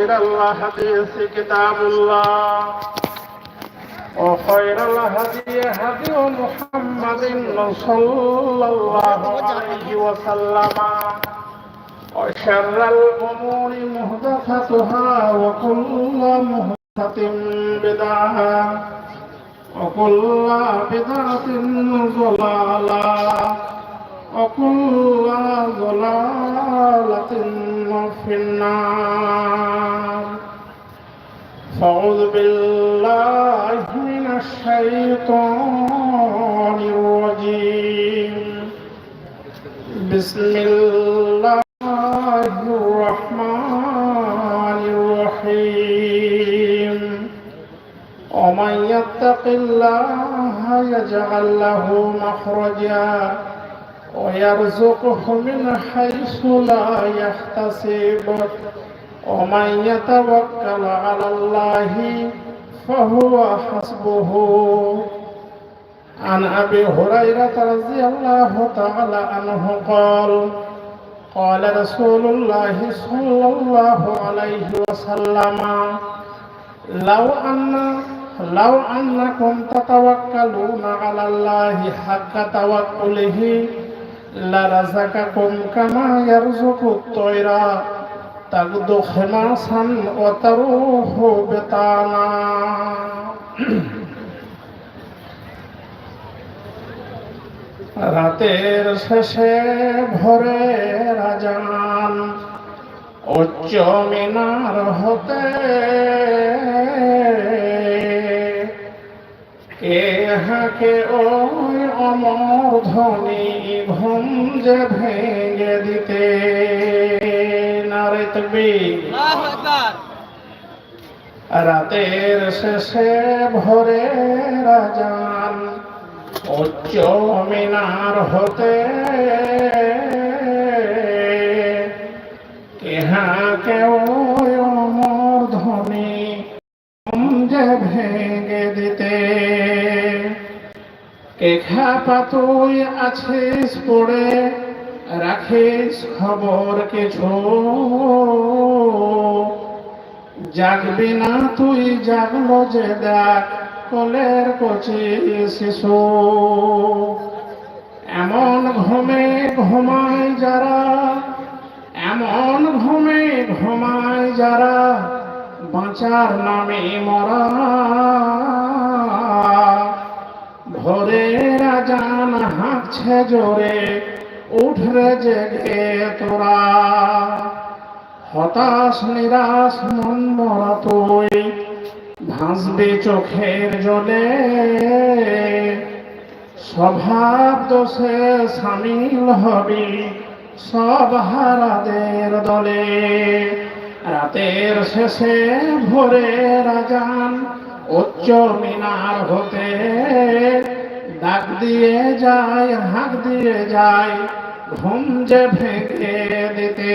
خير الحديث كتاب الله وخير الهدي هدي محمد صلى الله عليه وسلم وشر الأمور محدثتها وكل محدثة بدعة وكل بدعة ضلالة وكل ضلالة في النار. فأعوذ بالله من الشيطان الرجيم. بسم الله الرحمن الرحيم. ومن يتق الله يجعل له مخرجا. ويرزقه من حيث لا يحتسب ومن يتوكل على الله فهو حسبه عن ابي هريره رضي الله تعالى عنه قال قال رسول الله صلى الله عليه وسلم لو ان لو انكم تتوكلون على الله حق توكله لرزقكم كما يرزق الطير تغدو خماصا وتروح بطانا রাতের শেষে ভরে রাজান উচ্চ মিনার হতে কে হাকে ওই অমর ধ্বনি ঘুম ভেঙে দিতে। নারে তকবি রাতের শেষে ভরে রাজান উচ্চ মিনার হতে পাতুই আছিস পড়ে, রাখিস খবর কিছু। জাগবি না তুই জাগলো যে দেখ, কোলের কচি শিশু। এমন ঘুমে ঘুমায় যারা, এমন ঘুমে ঘুমায় যারা, বাঁচার নামে মরা। ভোরে হাঁকছে জোরে উঠরে জেগে তোরা। হতাশ, নিরাশ মন মরা তুই ভাসবে চোখের জলে। স্বভাব দোষে সামিল হবি সব হারাদের দলে। রাতের শেষে ভোরে রাজান উচ্চ মিনার হতে ডাক দিয়ে যায়, হাঁক দিয়ে যায়, ঘুম যে ভেঙে দিতে।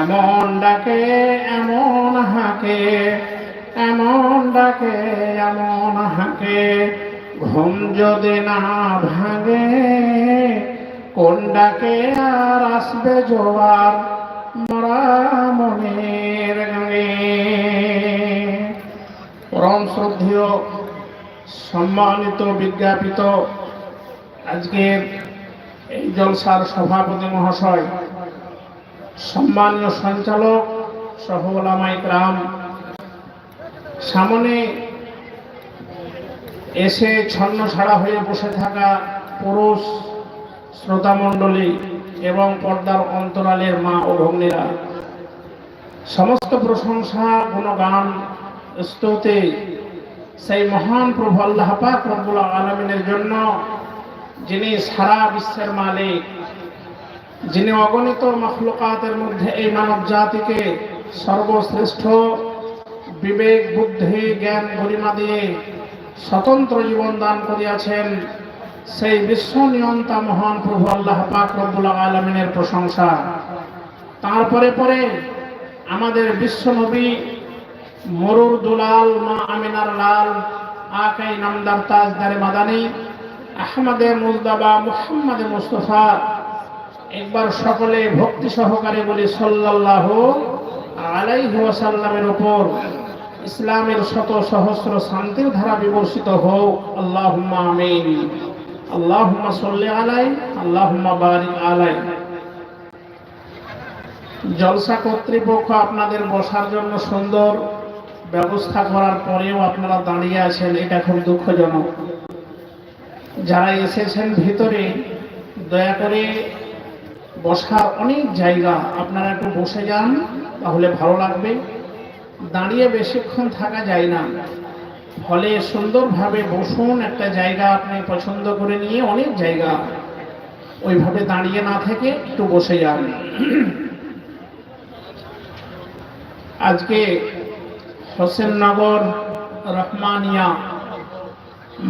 এমন ডাকে, এমন হাঁকে, এমন ডাকে, এমন হাঁকে। ঘুম যদি না ভাঙে, কোন ডাকে আর আসবে জোয়ার? মরা মনের পরম শ্রদ্ধেয় সম্মানিত বিজ্ঞাপিত আজকের এই জলসার সভাপতি মহাশয়, সম্মানীয় সঞ্চালক সহ ওলামাই গ্রাম সামনে এসে ছন্ন ছাড়া হয়ে বসে থাকা পুরুষ শ্রোতামণ্ডলী এবং পর্দার অন্তরালের মা ও ভগ্নীরা, সমস্ত প্রশংসা কোনো গান স্তুতি সেই মহান প্রভু আল্লাহ পাক রব্বুল আলমিনের জন্য, যিনি সারা বিশ্বের মালিক, যিনি অগণিত মখলুকাতের মধ্যে এই মানব জাতিকে সর্বশ্রেষ্ঠ বিবেক, বুদ্ধি, জ্ঞান, গরিমা দিয়ে স্বতন্ত্র জীবন দান করিয়াছেন, সেই বিশ্ব নিয়ন্তা মহান প্রভু আল্লাহ পাক রব্বুল আলমিনের প্রশংসা। তারপরে পরে আমাদের বিশ্ব নবী মরুর দুলাল, মা আমিনার লাল আকাই নামদার তাজদারে মাদানি, আহমদে মুজদাবা মুহাম্মদে মুস্তফা। একবার সকলে ভক্তি সহকারে বলি, সাল্লাল্লাহু আলাইহি ওয়াসাল্লামের উপর ইসলামের শত সহস্র শান্তির ধারা বিবর্ষিত হোক আল্লাহুম্মা আমিন। আল্লাহুম্মা সাল্লি আলাই, আল্লাহুম্মা বারিক আলাই। জলসা কর্তৃপক্ষ আপনাদের বসার জন্য সুন্দর ব্যবস্থা করার পরেও আপনারা দাঁড়িয়ে আছেন, এটা খুব দুঃখজনক। যারা এসেছেন ভিতরে, দয়া করে বসার অনেক জায়গা, আপনারা একটু বসে যান, তাহলে ভালো লাগবে। দাঁড়িয়ে বেশিক্ষণ থাকা যায় না। ফলে সুন্দরভাবে বসুন, একটা জায়গা আপনি পছন্দ করে নিয়ে অনেক জায়গা ওইভাবে দাঁড়িয়ে না থেকে একটু বসে যান। আজকে হোসেননগর রহমানিয়া,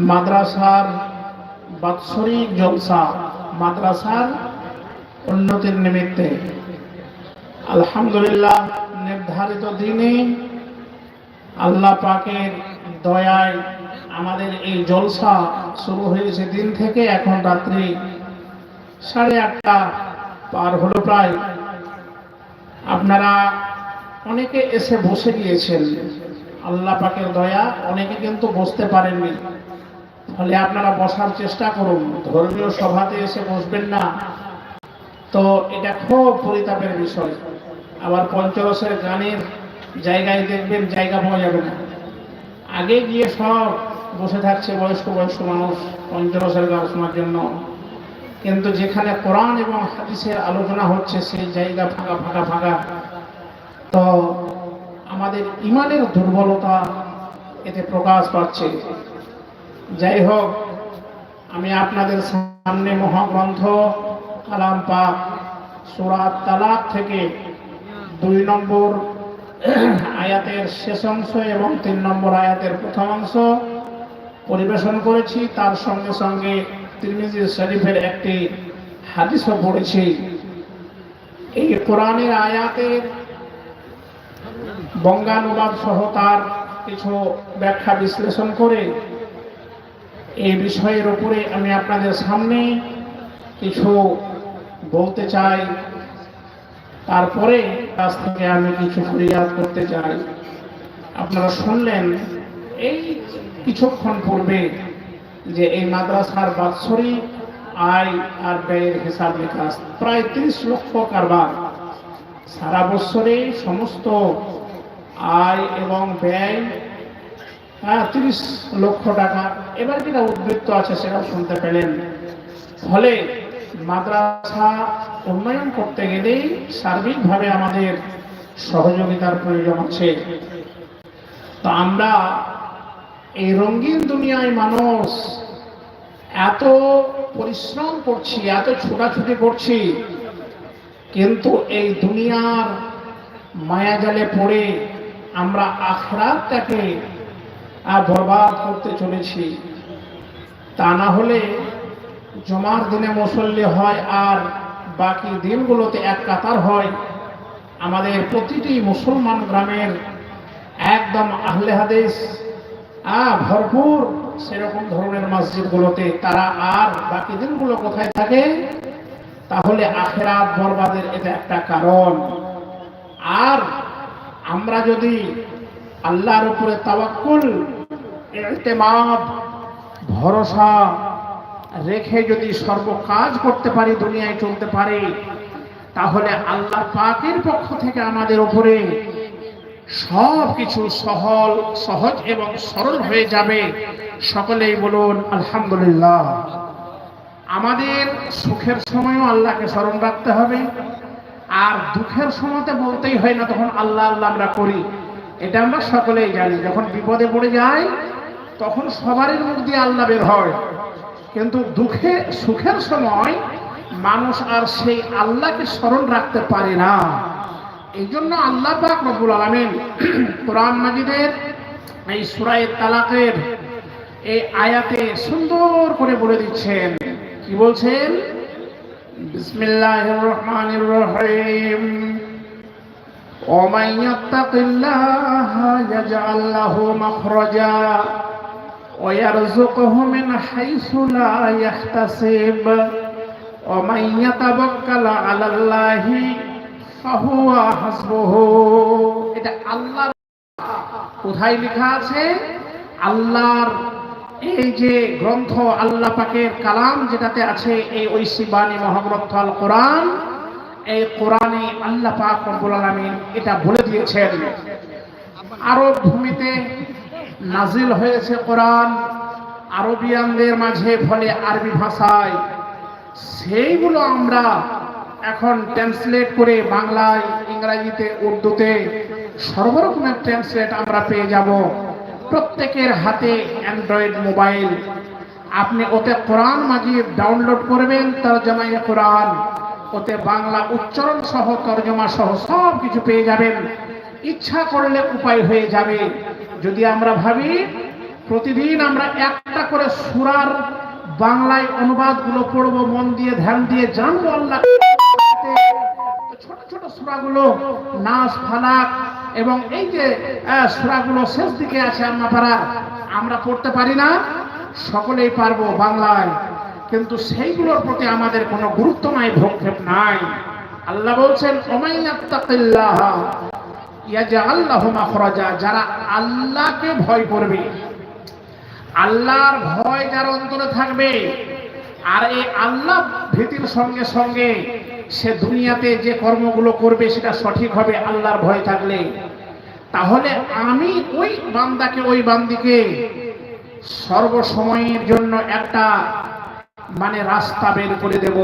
মাদ্রাসার বাৎসরিক জলসা, মাদ্রাসার উন্নতির নিমিত্তে। আলহামদুলিল্লাহ, নির্ধারিত দিনে আল্লাহ পাকের দয়ায় আমাদের এই জলসা শুরু হয়েছে দিন থেকে এখন রাত্রি সাড়ে আটটা পার হলো প্রায়। আপনারা অনেকে এসে বসে গিয়েছেন। আল্লাহ পাকের দয়া, অনেকে কিন্তু বসতে পারেননি। ফলে আপনারা বসার চেষ্টা করুন। ধর্মীয় সভাতে এসে বসবেন না। তো এটা খুব পরিতাপের বিষয়। আবার পঞ্চরসের গানের জায়গায় দেখবেন জায়গা পাওয়া যাবে না। আগে গিয়ে সব বসে থাকছে বয়স্ক বয়স্ক মানুষ পঞ্চরসের গান শোনার জন্য। কিন্তু যেখানে কোরআন এবং হাদিসের আলোচনা হচ্ছে, সেই জায়গা ফাঁকা ফাঁকা ফাঁকা। তো আমাদের ইমানের দুর্বলতা এতে প্রকাশ পাচ্ছে। যাই হোক, আমি আপনাদের সামনে মহাগ্রন্থ কালাম পাক সুরাত তালাক থেকে দুই নম্বর আয়াতের শেষ অংশ এবং তিন নম্বর আয়াতের প্রথম অংশ পরিবেশন করেছি। তার সঙ্গে সঙ্গে তিরমিজি শরীফের একটি হাদিসও পড়েছি। এই কোরআনের আয়াতের বঙ্গানুবাদ সহ তার কিছু ব্যাখ্যা বিশ্লেষণ করে এই বিষয়ের উপরে আমি আপনাদের সামনে কিছু বলতে চাই। তারপরে কাছ থেকে আমি কিছু ফরিয়াদ করতে চাই। আপনারা শুনলেন এই কিছুক্ষণ পূর্বে যে এই মাদ্রাসার বাৎসরিক আয় আর ব্যয়ের হিসাব নিকাশ প্রায় তিরিশ লক্ষ কারবার। সারা বছরে সমস্ত আয় এবং ব্যয় তিরিশ লক্ষ টাকা। এবার যেটা উদ্বৃত্ত আছে সেটাও শুনতে পেলেন। ফলে মাদ্রাসা উন্নয়ন করতে গেলেই সার্বিকভাবে আমাদের সহযোগিতার প্রয়োজন আছে তো আমরা এই রঙিন দুনিয়ায় মানুষ এত পরিশ্রম করছি, এত ছোটাছুটি করছি, কিন্তু এই দুনিয়ার মায়াজালে পড়ে আমরা আখরাতটাকে বরবাদ করতে চলেছি। তা না হলে জমার দিনে মুসল্লি হয় আর বাকি দিনগুলোতে এক কাতার হয়। আমাদের প্রতিটি মুসলমান গ্রামের একদম আহলে হাদিস ভরপুর সেরকম ধরনের মসজিদগুলোতে তারা আর বাকি দিনগুলো কোথায় থাকে? তাহলে আখেরাত বরবাদের এটা একটা কারণ। আর আমরা যদি আল্লাহর উপরে তাওয়াক্কুল, ইতিমাদ, ভরসা রেখে যদি সর্ব কাজ করতে পারি, দুনিয়ায় চলতে পারি, তাহলে আল্লাহ পাকের পক্ষ থেকে আমাদের উপরে সব কিছু সহল, সহজ এবং সরল হয়ে যাবে। সকলেই বলুন, আলহামদুলিল্লাহ। আমাদের সুখের সময়ও আল্লাহকে স্মরণ রাখতে হবে। আর দুঃখের সময়তে বলতেই হয় না তখন আল্লাহ আল্লাহ আমরা করি। এটা আমরা সকলেই জানি। যখন বিপদে পড়ে যাই, তখন সবারই মুখ দিয়ে আল্লাহ বের হয়। কিন্তু দুঃখে, সুখের সময় মানুষ আর সেই আল্লাহকে স্মরণ রাখতে পারে না। এই জন্য আল্লাহ পাক রব্বুল আলমিন কোরআন মাজিদের এই সুরায় তালাকের এই আয়াতে সুন্দর করে বলে দিচ্ছেন। কি বলছেন? বিসমিল্লাহির রহমানির রহিম ومن يتق الله يجعل له مخرجا ويرزقه من حيث لا يحتسب ومن يتوكل على الله ফাহুয়া হাসবুহু এটা আল্লাহর কোথায় লেখা আছে আল্লাহর এই যে গ্রন্থ আল্লাহ পাকের কালাম যেটাতে আছে এই ঐশী বাণী মহাগ্রন্থ আল কোরআন, এই কোরআনে আল্লাহ পাক রব্বুল আলামিন এটা বলে দিয়েছেন। আরব ভূমিতে নাজিল হয়েছে কোরআন, আরবিয়ানদের মাঝে ফলে আরবি ভাষায়। সেইগুলো আমরা এখন ট্রান্সলেট করে বাংলায়, ইংরাজিতে, উর্দুতে সর্বরকমের ট্রান্সলেট আমরা পেয়ে যাব। প্রত্যেকের হাতে অ্যান্ড্রয়েড মোবাইল আপনি ওতে কোরআন মাজিদ ডাউনলোড করবেন তর্জমাই কোরআন। ওতে বাংলা উচ্চারণ সহ, তর্জমা সহ সব কিছু পেয়ে যাবেন। ইচ্ছা করলে উপায় হয়ে যাবে। যদি আমরা ভাবি, প্রতিদিন আমরা একটা করে সুরার বাংলায় অনুবাদগুলো পড়ব, মন দিয়ে ধ্যান দিয়ে জানব আল্লাহ। ছোট ছোট সুরাগুলো নাচ ফালাক এবং এই যে সুরাগুলো শেষ দিকে আছে আম্মা পাড়া আমরা পড়তে পারি না, সকলেই পারব বাংলায়। কিন্তু সেইগুলোর প্রতি আমাদের কোনো গুরুত্ব নাই ভক্ষেপ নাই। আল্লাহ বলছেন যারা আল্লাহকে ভয় করবে, আল্লাহর ভয় যার অন্তরে থাকবে, আর এই আল্লাহ ভীতির সঙ্গে সঙ্গে সে দুনিয়াতে যে কর্মগুলো করবে সেটা সঠিক হবে, আল্লাহর ভয় থাকলে। তাহলে আমি ওই বান্দাকে, ওই বান্দিকে সর্বসময়ের জন্য একটা মানে রাস্তা বের করে দেব।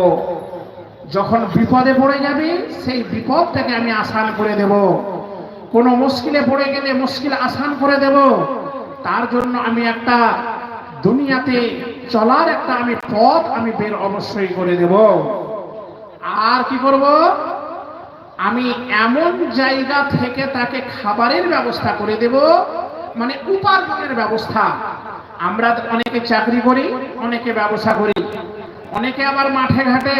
যখন বিপদে পড়ে যাবে, সেই বিপদ থেকে আমি আসান করে দেব। কোনো মুশকিলে পড়ে গেলে মুশকিল আসান করে দেব। তার জন্য আমি একটা দুনিয়াতে চলার একটা আমি পথ আমি বের অবশ্যই করে দেব। আর কি করব? আমি এমন জায়গা থেকে তাকে খাবারের ব্যবস্থা করে দেব মানে উপার্জনের ব্যবস্থা। আমরা অনেকে চাকরি করি, অনেকে ব্যবসা করি। অনেকে আবার মাঠে ঘাটে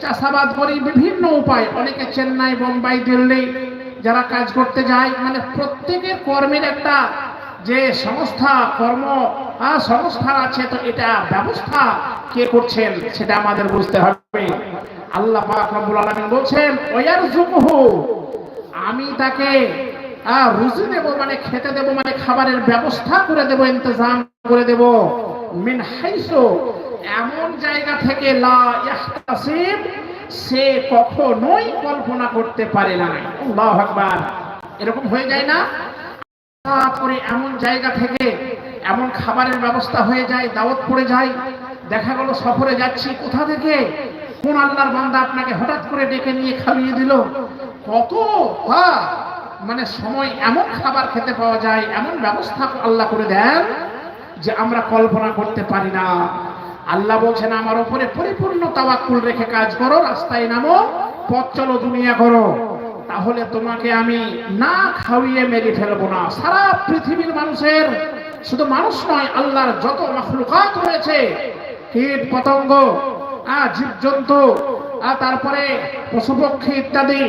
চাষাবাদ করি বিভিন্ন উপায়। অনেকে চেন্নাই, বোম্বাই, দিল্লি যারা কাজ করতে যায় মানে প্রত্যেকের কর্মের একটা যে সংস্থা, কর্ম সংস্থা আছে, তো এটা ব্যবস্থা। কে করছেন সেটা আমাদের বুঝতে হবে। আল্লাহ বলছেন আমি তাকে রুজি দেব মানে খেতে দেব মানে খাবারের ব্যবস্থা করে দেব, ইন্তজাম করে দেব। মিন এমন জায়গা থেকে লা সে কখনোই কল্পনা করতে পারে না। আল্লাহু আকবার। এরকম হয়ে যায় না? করে এমন জায়গা থেকে এমন খাবারের ব্যবস্থা হয়ে যায়, দাওয়াত পড়ে যায়, দেখা গেল সফরে যাচ্ছি, কোথা থেকে? কোন আল্লাহর বান্দা আপনাকে হঠাৎ করে ডেকে নিয়ে খাইয়ে দিল? কত? মানে সময় এমন খাবার খেতে পাওয়া যায়, এমন ব্যবস্থা আল্লাহ করে দেন যে আমরা কল্পনা করতে পারি না। আল্লাহ বলছেন, আমার উপরে পরিপূর্ণ তাওয়াক্কুল রেখে কাজ করো, রাস্তায় নামো, পথ চলো, দুনিয়া করো। তাহলে তোমাকে আমি না খাওয়িয়ে মেরে ফেলব না। সারা পৃথিবীর মানুষের শুধু মানুষ নয়, আল্লাহর যত মাখলুকাত রয়েছে, কীট, পতঙ্গ জীবজন্তু আর তারপরে পশুপক্ষী ইত্যাদি,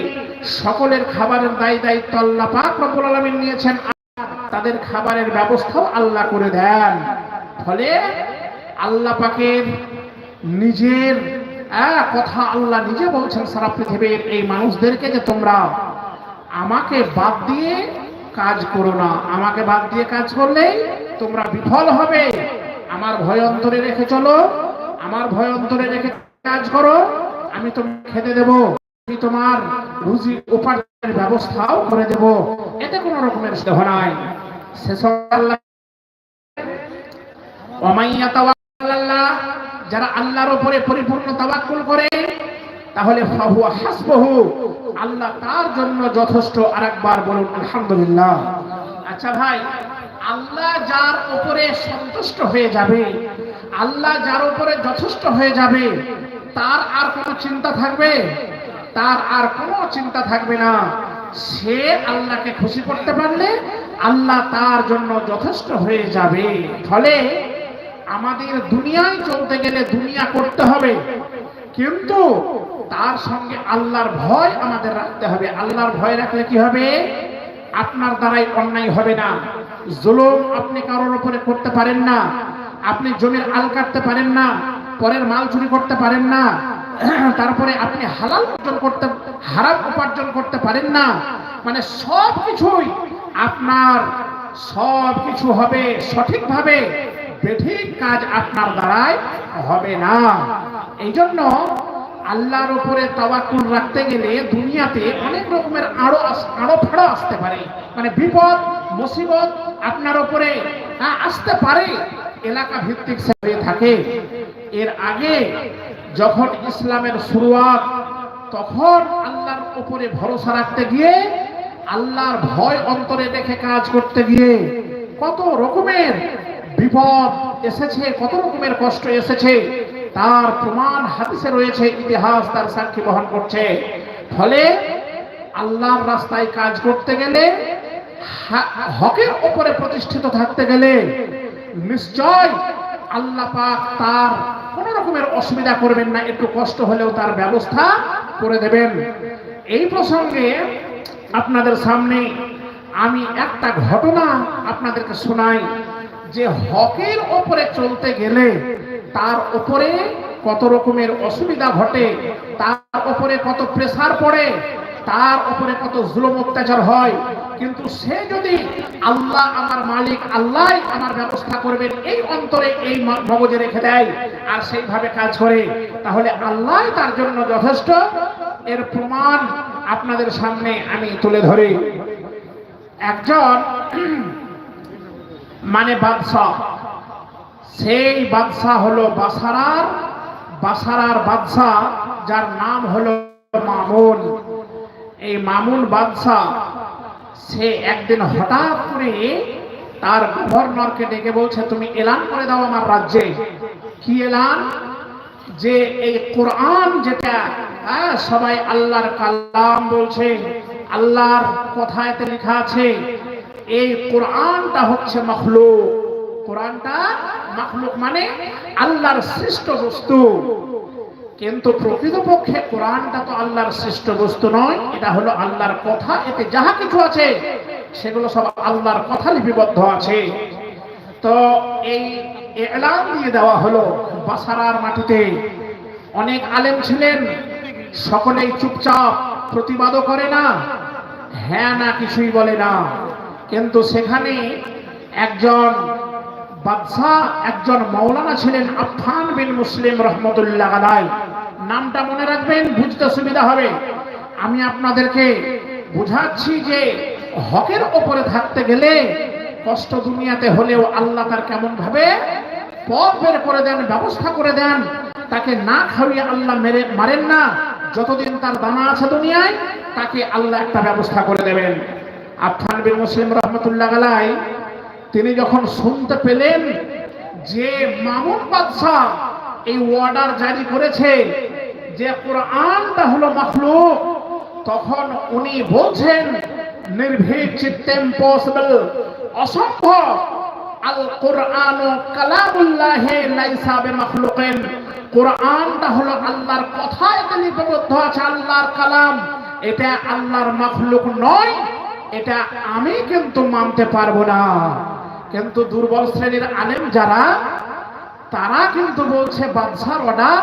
সকলের খাবারের দায়ী দায়িত্ব আল্লাহ পাক রব্বুল আলামিন নিয়েছেন। তাদের খাবারের ব্যবস্থাও আল্লাহ করে দেন। ফলে আল্লাহ পাকের নিজের কথা আল্লাহ নিজে বলছেন সারা পৃথিবীর এই মানুষদেরকে যে তোমরা আমাকে বাদ দিয়ে কাজ করো না। আমাকে বাদ দিয়ে কাজ করলেই তোমরা বিফল হবে। আমার ভয় অন্তরে রেখে চলো। আমার ভয় অন্তরে রেখে কাজ করো। আমি তোমাকে খেতে দেব। আমি তোমার রুজি উপার্জনের ব্যবস্থাও করে দেব। এতে কোনো রকমের সন্দেহ নাই। যারা আল্লাহর উপরে পরিপূর্ণ করে, তাহলে আল্লাহ তার জন্য যথেষ্ট বলুন, আলহামদুলিল্লাহ। আচ্ছা ভাই আল্লাহ যার উপরে সন্তুষ্ট হয়ে যাবে, আল্লাহ যার উপরে যথেষ্ট হয়ে যাবে, তার আর কোনো চিন্তা থাকবে? তার আর কোনো চিন্তা থাকবে না। সে আল্লাহকে খুশি করতে পারলে আল্লাহ তার জন্য যথেষ্ট হয়ে যাবে। ফলে আমাদের দুনিয়ায় চলতে গেলে দুনিয়া করতে হবে। কিন্তু তার সঙ্গে আল্লাহর ভয় আমাদের রাখতে হবে। আল্লাহর ভয় রাখলে কি হবে? আপনার দ্বারাই অন্যায় হবে না। জুলুম আপনি কারোর উপরে করতে পারেন না। আপনি জমির আল কাটতে পারেন না, পরের মাল চুরি করতে পারেন না, তারপরে আপনি হালাল উপার্জন করতে, হারাম উপার্জন করতে পারেন না। মানে সব কিছুই আপনার সব কিছু হবে সঠিকভাবে, বেঠিক কাজ আপনার দ্বারাই হবে না। এই জন্য আল্লাহর উপরে তাওয়াক্কুল রাখতে গেলে দুনিয়াতে অনেক রকমের আরও আরও ফাড়ো আসতে পারে। মানে বিপদ মুসিবত আপনার উপরে হ্যাঁ, আসতে পারে। এলাকা ভিত্তিক থাকে। এর আগে যখন ইসলামের শুরুয়াত তখন আল্লাহর উপরে ভরসা রাখতে গিয়ে আল্লাহর ভয় অন্তরে দেখে কাজ করতে গিয়ে কত রকমের বিপদ এসেছে কত রকমের কষ্ট এসেছে। তার প্রমাণ হাদিসে রয়েছে, ইতিহাস তার সাক্ষী বহন করছে। ফলে আল্লাহর রাস্তায় কাজ করতে গেলে হকের উপরে প্রতিষ্ঠিত থাকতে গেলে নিশ্চয় আল্লাহ পাক তার কোন রকমের অসুবিধা করবেন না, একটু কষ্ট হলেও তার ব্যবস্থা করে দেবেন। এই প্রসঙ্গে আপনাদের সামনে আমি একটা ঘটনা আপনাদেরকে শোনাই, যে হকের ওপরে চলতে গেলে তার উপরে কত রকমের অসুবিধা ঘটে, তার উপরে কত প্রেসার পড়ে, তার উপরে কত জুলুম অত্যাচার হয়। কিন্তু সে যদি আল্লাহ আমার মালিক, আল্লাহ আমার ব্যবস্থা করবেন, এই অন্তরে এই মগজে রেখে দেয় আর সেইভাবে কাজ করে, তাহলে আল্লাহ তার জন্য যথেষ্ট। এর প্রমাণ আপনাদের সামনে আমি তুলে ধরি। একজন মানে বাদশাহ। সেই বাদশাহ হলো বাসারার বাসারার বাদশাহ যার নাম হলো মামুন। এই মামুন বাদশাহ সে একদিন হঠাৎ করে তার গভর্নরকে ডেকে বলছে তুমি এলান করে দাও আমার রাজ্যে। কি এলান? যে এই কোরআন যেটা হ্যাঁ, সবাই আল্লাহর কালাম বলছে আল্লাহর কথায়তে লেখা আছে এই কোরআনটা হচ্ছে মখলুক। কোরআনটা মখলুক মানে আল্লাহর সৃষ্ট বস্তু। কিন্তু প্রকৃতপক্ষে কোরআনটা তো আল্লাহর সৃষ্ট বস্তু নয়, এটা হলো আল্লাহর কথা, এতে যাহা কিছু আছে, সেগুলো সব আল্লাহর কথা লিপিবদ্ধ আছে। তো এই এলান দিয়ে দেওয়া হলো বাসারার মাটিতে। অনেক আলেম ছিলেন, সকলেই চুপচাপ প্রতিবাদও করে না হ্যাঁ না কিছুই বলে না। কিন্তু সেখানে একজন বাদশাহ একজন মৌলানা ছিলেন আফফান বিন মুসলিম রহমতুল্লাহ আলাই নামটা মনে রাখবেন, বুঝতে সুবিধা হবে। আমি আপনাদেরকে বুঝাচ্ছি যে হকের ওপরে থাকতে গেলে কষ্ট দুনিয়াতে হলেও আল্লাহ তার কেমন ভাবে পথ বের করে দেন, ব্যবস্থা করে দেন, তাকে না খাওয়িয়ে আল্লাহ মেরে, মারেন না। যতদিন তার দানা আছে দুনিয়ায়, তাকে আল্লাহ একটা ব্যবস্থা করে দেবেন। আফফান বিন মুসলিম রহমতুল্লাহ আলাই তিনি যখন শুনতে পেলেন যে মামুন বাদশাহ এই অর্ডার জারি করেছে যে কোরআনটা হলো মখলুক, তখন উনি বলছেন, নির্ভীক চিত্তে ইম্পসিবল অসম্ভব। আল কোরআন কালামুল্লাহে লাইসা বিমাখলুকিন। কোরআনটা হলো আল্লাহর কথা এতে লিপিবদ্ধ আছে, আল্লাহর কালাম। এটা আল্লাহর মখলুক নয়, এটা আমি কিন্তু মানতে পারব না। কিন্তু দুর্বল শ্রেণির আলেম যারা, তারা কিন্তু বলছে বাদশার অর্ডার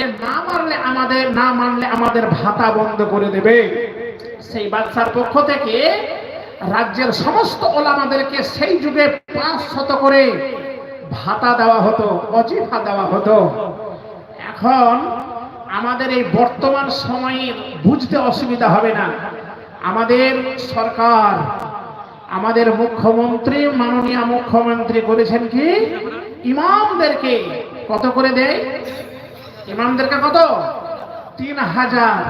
এ না মানলে আমাদের, না মানলে আমাদের ভাতা বন্ধ করে দেবে। সেই বাদশার পক্ষ থেকে রাজ্যের সমস্ত ওলামাদেরকে সেই যুগে পাঁচ শত করে ভাতা দেওয়া হতো, অজিফা দেওয়া হতো। এখন আমাদের এই বর্তমান সময়ে বুঝতে অসুবিধা হবে না। আমাদের সরকার আমাদের মুখ্যমন্ত্রী, মাননীয় মুখ্যমন্ত্রী করেছেন কি? ইমামদেরকে কত করে দেয়? ইমামদেরকে কত? তিন হাজার।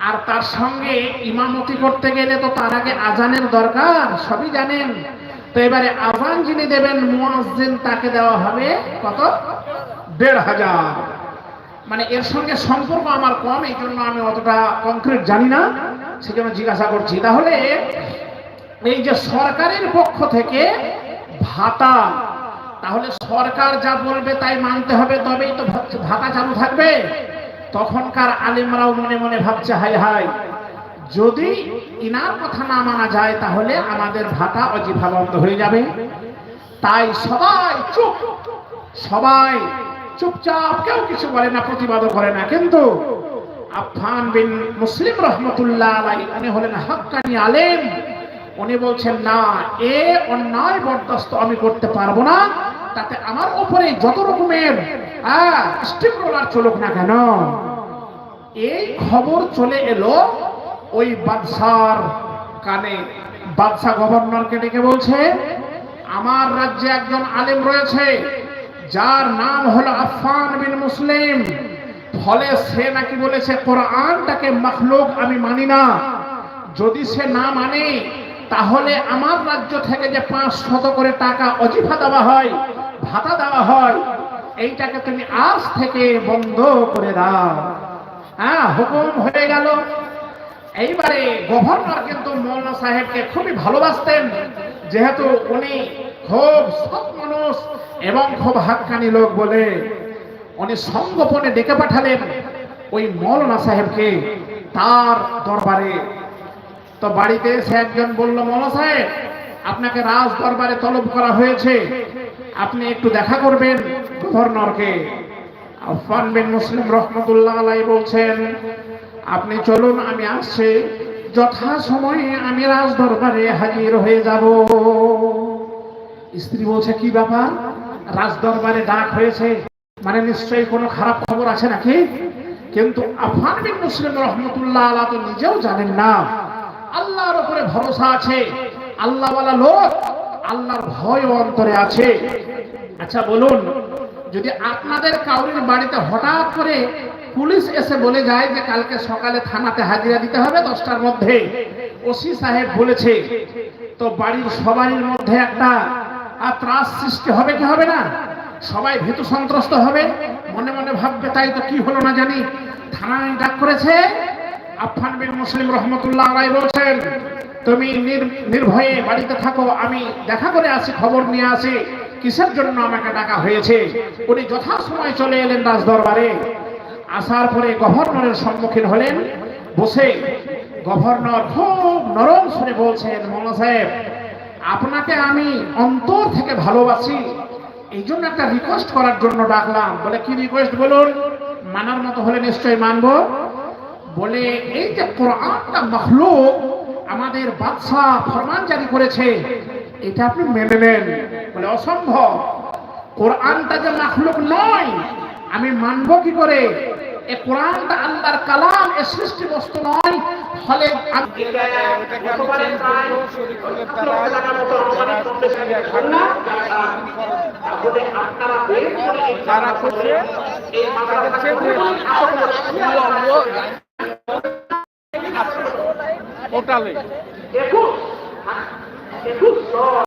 আর তার সঙ্গে ইমামতি করতে গেলে তো তার আগে আজানের দরকার, সবই জানেন। তো এবারে আজান যিনি দেবেন, মুয়াজ্জিন, তাকে দেওয়া হবে কত? দেড় হাজার। মানে এর সঙ্গে সম্পর্ক আমার কম এই জন্য আমি অতটা কংক্রিট জানি না। সেজন্য জিজ্ঞাসা করছি। তাহলে এই যে সরকারের পক্ষ থেকে ভাতা, তাহলে সরকার যা বলবে তাই মানতে হবে, তবেই তো ভাতা চালু থাকবে। তখনকার আলিমরাও মনে মনে ভাবছে হাই হাই যদি ইনার কথা না মানা যায়, তাহলে আমাদের ভাতা অজিফা বন্ধ হয়ে যাবে। তাই সবাই চুপ, সবাই চুপচাপ, কেউ কিছু বলে না, প্রতিবাদও করে না। কিন্তু আফান বিন মুসলিম রহমতুল্লাহ আলাই উনি হলেন হাক্কানি আলেম। উনি বলছেন, না, এ অন্যায় বরদাস্ত আমি করতে পারব না। তাতে আমার উপরে যত রকমের স্টিম রোলার চলুক না কেন, এই খবর চলে এলো ওই বাদশার কানে। বাদশা গভর্নরকে ডেকে বলছে, আমার রাজ্যে একজন আলেম রয়েছে, যার নাম হলো আফান বিন মুসলিম। ফলে সে নাকি বলেছে, কোরআনটাকে মখলুক আমি মানি না। যদি সে না মানে তাহলে আমার রাজ্য থেকে যে পাঁচ শত করে টাকা অজিফা দেওয়া হয়, ভাতা দেওয়া হয়, এইটাকে তুমি আজ থেকে বন্ধ করে দাও। হ্যাঁ হুকুম হয়ে গেল। এইবারে গভর্নর কিন্তু মৌলানা সাহেবকে খুবই ভালোবাসতেন, যেহেতু উনি খুব সৎ মানুষ এবং খুব হাক্কানি লোক বলে উনি সঙ্গোপনে ডেকে পাঠালেন ওই মৌলানা সাহেবকে তার দরবারে। তো বাড়িতে এসে একজন বলল, মৌলানা সাহেব, আপনাকে রাজ দরবারে তলব করা হয়েছে। আপনি একটু দেখা করবেন গভর্নরকে। আফান বিন মুসলিম রহমতুল্লাহ আলাই বলছেন, আপনি চলুন, আমি আসছি। যথা সময়ে আমি রাজ দরবারে হাজির হয়ে যাব। স্ত্রী বলছে, কি ব্যাপার? রাজ দরবারে ডাক হয়েছে। মানে নিশ্চয়ই কোনো খারাপ খবর আছে নাকি? কিন্তু আফান বিন মুসলিম রহমতুল্লাহ আলা তো নিজেও জানেন না। আল্লাহর উপরে ভরসা আছে। আল্লাহওয়ালা লোক আল্লাহর ভয় অন্তরে আছে। আচ্ছা বলুন, যদি আপনাদের কাউরির বাড়িতে হঠাৎ করে পুলিশ এসে বলে যায় যে কালকে সকালে থানাতে হাজিরা দিতে হবে দশটার মধ্যে, ওসি সাহেব বলেছে, তো বাড়ির সবারই মধ্যে একটা ত্রাস সৃষ্টি হবে কি হবে না? সবাই ভীতু সন্ত্রস্ত হবে? মনে মনে ভাববে, তাই তো কি হলো না জানি। থানায় ডাক করেছে আফান বিন মুসলিম রহমতুল্লাহ আলাই বলছেন, তুমি নির- নির্ভয়ে বাড়িতে থাকো, আমি দেখা করে আসি, খবর নিয়ে আসি, কিসের জন্য আমাকে ডাকা হয়েছে? উনি যথাসময় চলে এলেন রাজ দরবারে আসার পরে গভর্নরের সম্মুখীন হলেন, বসে গভর্নর খুব নরম সুরে বলছেন মৌলা সাহেব, আপনাকে আমি অন্তর থেকে ভালোবাসি এই জন্য একটা রিকোয়েস্ট করার জন্য ডাকলাম। বলে কি রিকোয়েস্ট বলুন? মানার মতো হলে নিশ্চয়ই মানবো। বলে এই যে কোরআনটা মখলুক আমাদের বাদশাহ ফরমান জারি করেছে এটা আপনি মেনে নেন। বলে অসম্ভব। কোরআনটা যে মখলুক নয় আমি মানব কি করে? এ কোরআনটা আল্লাহর কালাম এ সৃষ্টি বস্তু নয় ফলে আমি যারা